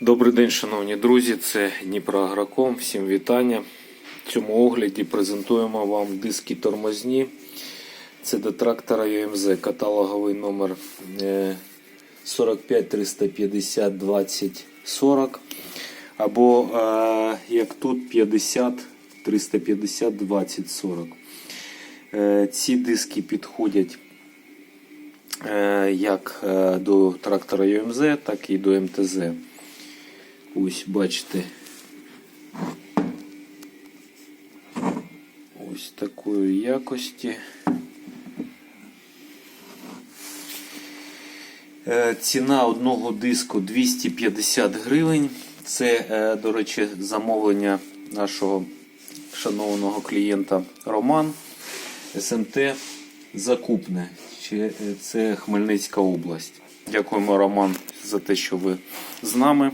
Добрий день, шановні друзі. Це Дніпроагроком. Всім вітання. В цьому огляді презентуємо вам диски тормозні. Це до трактора UMZ, каталоговий номер е, 45 350 20 40. Або, е, як тут, 50 350 20 40. Е, Ці диски підходять е, як е, до трактора UMZ, так і до МТЗ. Ось бачите. Ось такої якості. Е, Ціна одного диску 250 гривень. Це, е, до речі, замовлення нашого шановного клієнта Роман СМТ Закупне. Е, Це Хмельницька область. Дякуємо, Роман, за те, що ви з нами.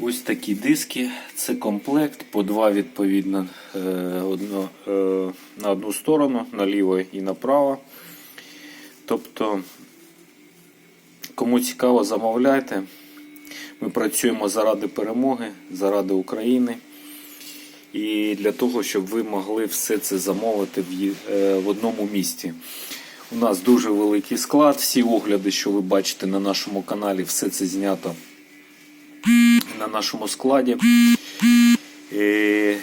Ось такі диски. Це комплект по два відповідно е, одно, е, на одну сторону, наліво і направо. Тобто, кому цікаво, замовляйте. Ми працюємо заради перемоги, заради України. І для того, щоб ви могли все це замовити в, е, в одному місті. У нас дуже великий склад. Всі огляди, що ви бачите на нашому каналі, все це знято на нашому складі. Е,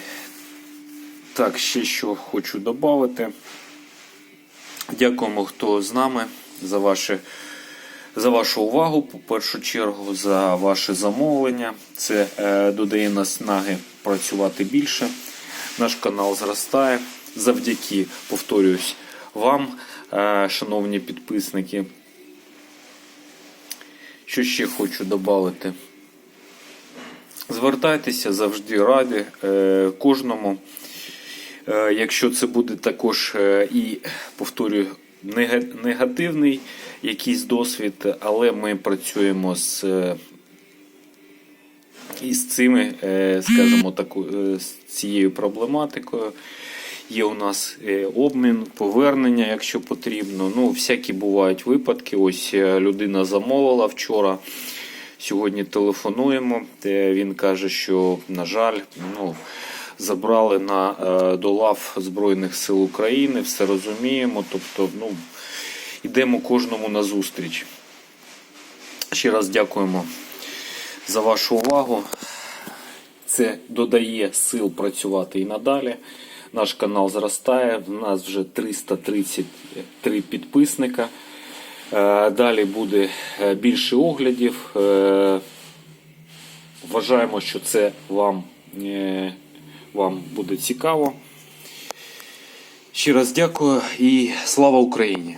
так, ще що хочу додати. Дякуємо, хто з нами за ваше. За вашу увагу, по першу чергу, за ваше замовлення. Це е, додає наснаги працювати більше. Наш канал зростає. Завдяки, повторюсь, вам, е, шановні підписники. Що ще хочу додати? Звертайтеся завжди раді е, кожному. Е, якщо це буде також е, і повторюю негативний якийсь досвід, але ми працюємо з, із цими, скажімо так, з цією проблематикою. Є у нас обмін, повернення, якщо потрібно. Ну, всякі бувають випадки. Ось людина замовила вчора. Сьогодні телефонуємо. Він каже, що, на жаль, ну, забрали на, е, до лав Збройних сил України, все розуміємо. Тобто, ну, йдемо кожному на зустріч. Ще раз дякуємо за вашу увагу. Це додає сил працювати і надалі. Наш канал зростає. У нас вже 333 підписника. Е, Далі буде е, більше оглядів. Е, Вважаємо, що це вам, вам буде цікаво. Ще раз дякую і слава Україні!